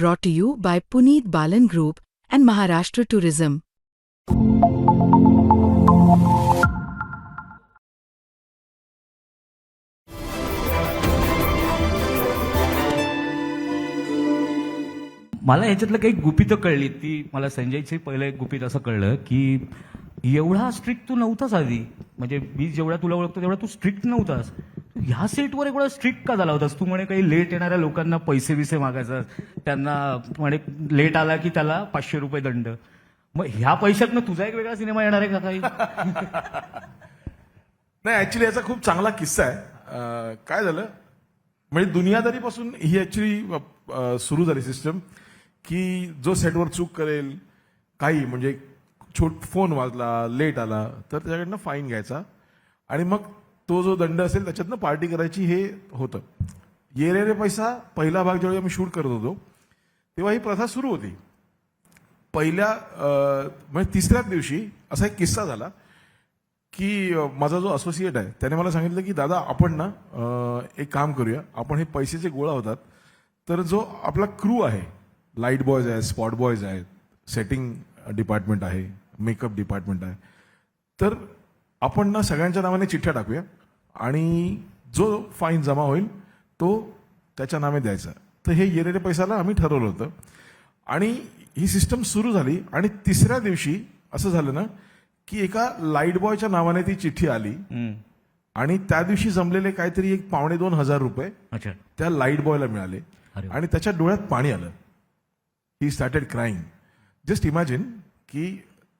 brought to you by Puneet Balan Group and Maharashtra Tourism. मला ह्याच्यातलं काही गुपितं कळली. ती मला संजयची पहिलं एक गुपित असं कळलं की एवढा स्ट्रिक्ट तू नव्हतास आधी. म्हणजे मी जेवढा तुला ओळखतो तेवढा तू स्ट्रिक्ट नव्हतास. ह्या सेटवर एवढा स्ट्रिक्ट का झाला होतास? तू म्हणे काही लेट येणाऱ्या लोकांना पैसे बिसे मागायचा त्यांना म्हणे लेट आला की त्याला पाचशे रुपये दंड. मग ह्या पैशातनं तुझा एक वेगळा सिनेमा येणार आहे का काही? नाही ऍक्च्युली याचा खूप चांगला किस्सा आहे. काय झालं? म्हणजे दुनियादारीपासून ही ऍक्च्युली सुरू झाली सिस्टम की जो सेटवर चूक करेल काही म्हणजे छोट फोन वाजला लेट आला तर त्याच्याकडनं फाईन घ्यायचा. आणि मग तो जो दंड असेल त्याच्यातनं पार्टी करायची हे होतं. ये रे रे पैसा पहिला भाग ज्यावेळी आम्ही शूट करत होतो तेव्हा ही प्रथा सुरू होती. पहिल्या म्हणजे तिसऱ्याच दिवशी असा एक किस्सा झाला की माझा जो असोसिएट आहे त्याने मला सांगितलं की दादा आपण ना एक काम करूया. आपण हे पैसे जे गोळा होतात. तर जो आपला क्रू आहे लाइट बॉयज आहे स्पॉट बॉयज आहेत सेटिंग डिपार्टमेंट आहे मेकअप डिपार्टमेंट आहे. तर आपण ना सगळ्यांच्या नावाने चिठ्ठ्या टाकूया. आणि जो फाईन जमा होईल तो त्याच्या नावे द्यायचा. तर हे येरेरे पैशाला आम्ही ठरवलं होतं. आणि ही सिस्टम सुरू झाली आणि तिसऱ्या दिवशी असं झालं ना की एका लाइट बॉयच्या नावाने ती चिठ्ठी आली. आणि त्या दिवशी जमलेले काहीतरी एक पावणे दोन हजार रुपये अच्छा. त्या लाइट बॉयला मिळाले. आणि त्याच्या डोळ्यात पाणी आलं. He started crying just imagine की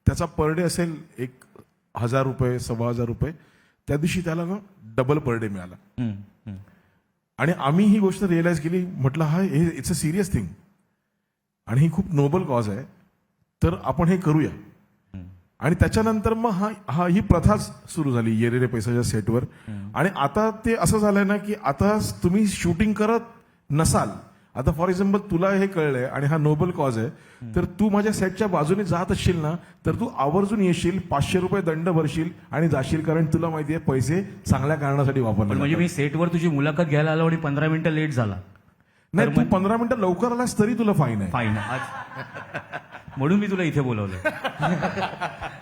त्याचा पर डे असेल एक हजार रुपये सव्वा हजार रुपये. त्या दिवशी त्याला ना डबल पर डे मिळाला. आणि आम्ही ही गोष्ट रिअलाइज केली म्हटलं हा हे इट्स अ सिरियस थिंग आणि ही खूप नोबल कॉज आहे. तर आपण हे करूया. आणि त्याच्यानंतर मग हा हा ही प्रथाच सुरू झाली येरेरे पैशाच्या सेटवर आणि आता ते असं झालंय ना की आता तुम्ही शूटिंग करत नसाल आता फॉर एक्झाम्पल तुला हे कळलंय आणि हा नोबल कॉज आहे तर तू माझ्या सेटच्या बाजूने जात असशील ना तर तू आवर्जून येशील पाचशे रुपये दंड भरशील आणि जाशील कारण तुला माहितीये पैसे चांगल्या कारणासाठी वापरले म्हणजे मी सेटवर तुझी मुलाखत घ्यायला आलो आणि पंधरा मिनिटं लेट झाला. नाही तू पंधरा मिनिटं लवकर आलास तरी तुला फाईन आहे. फाईन म्हणून मी तुला इथे बोलवलं.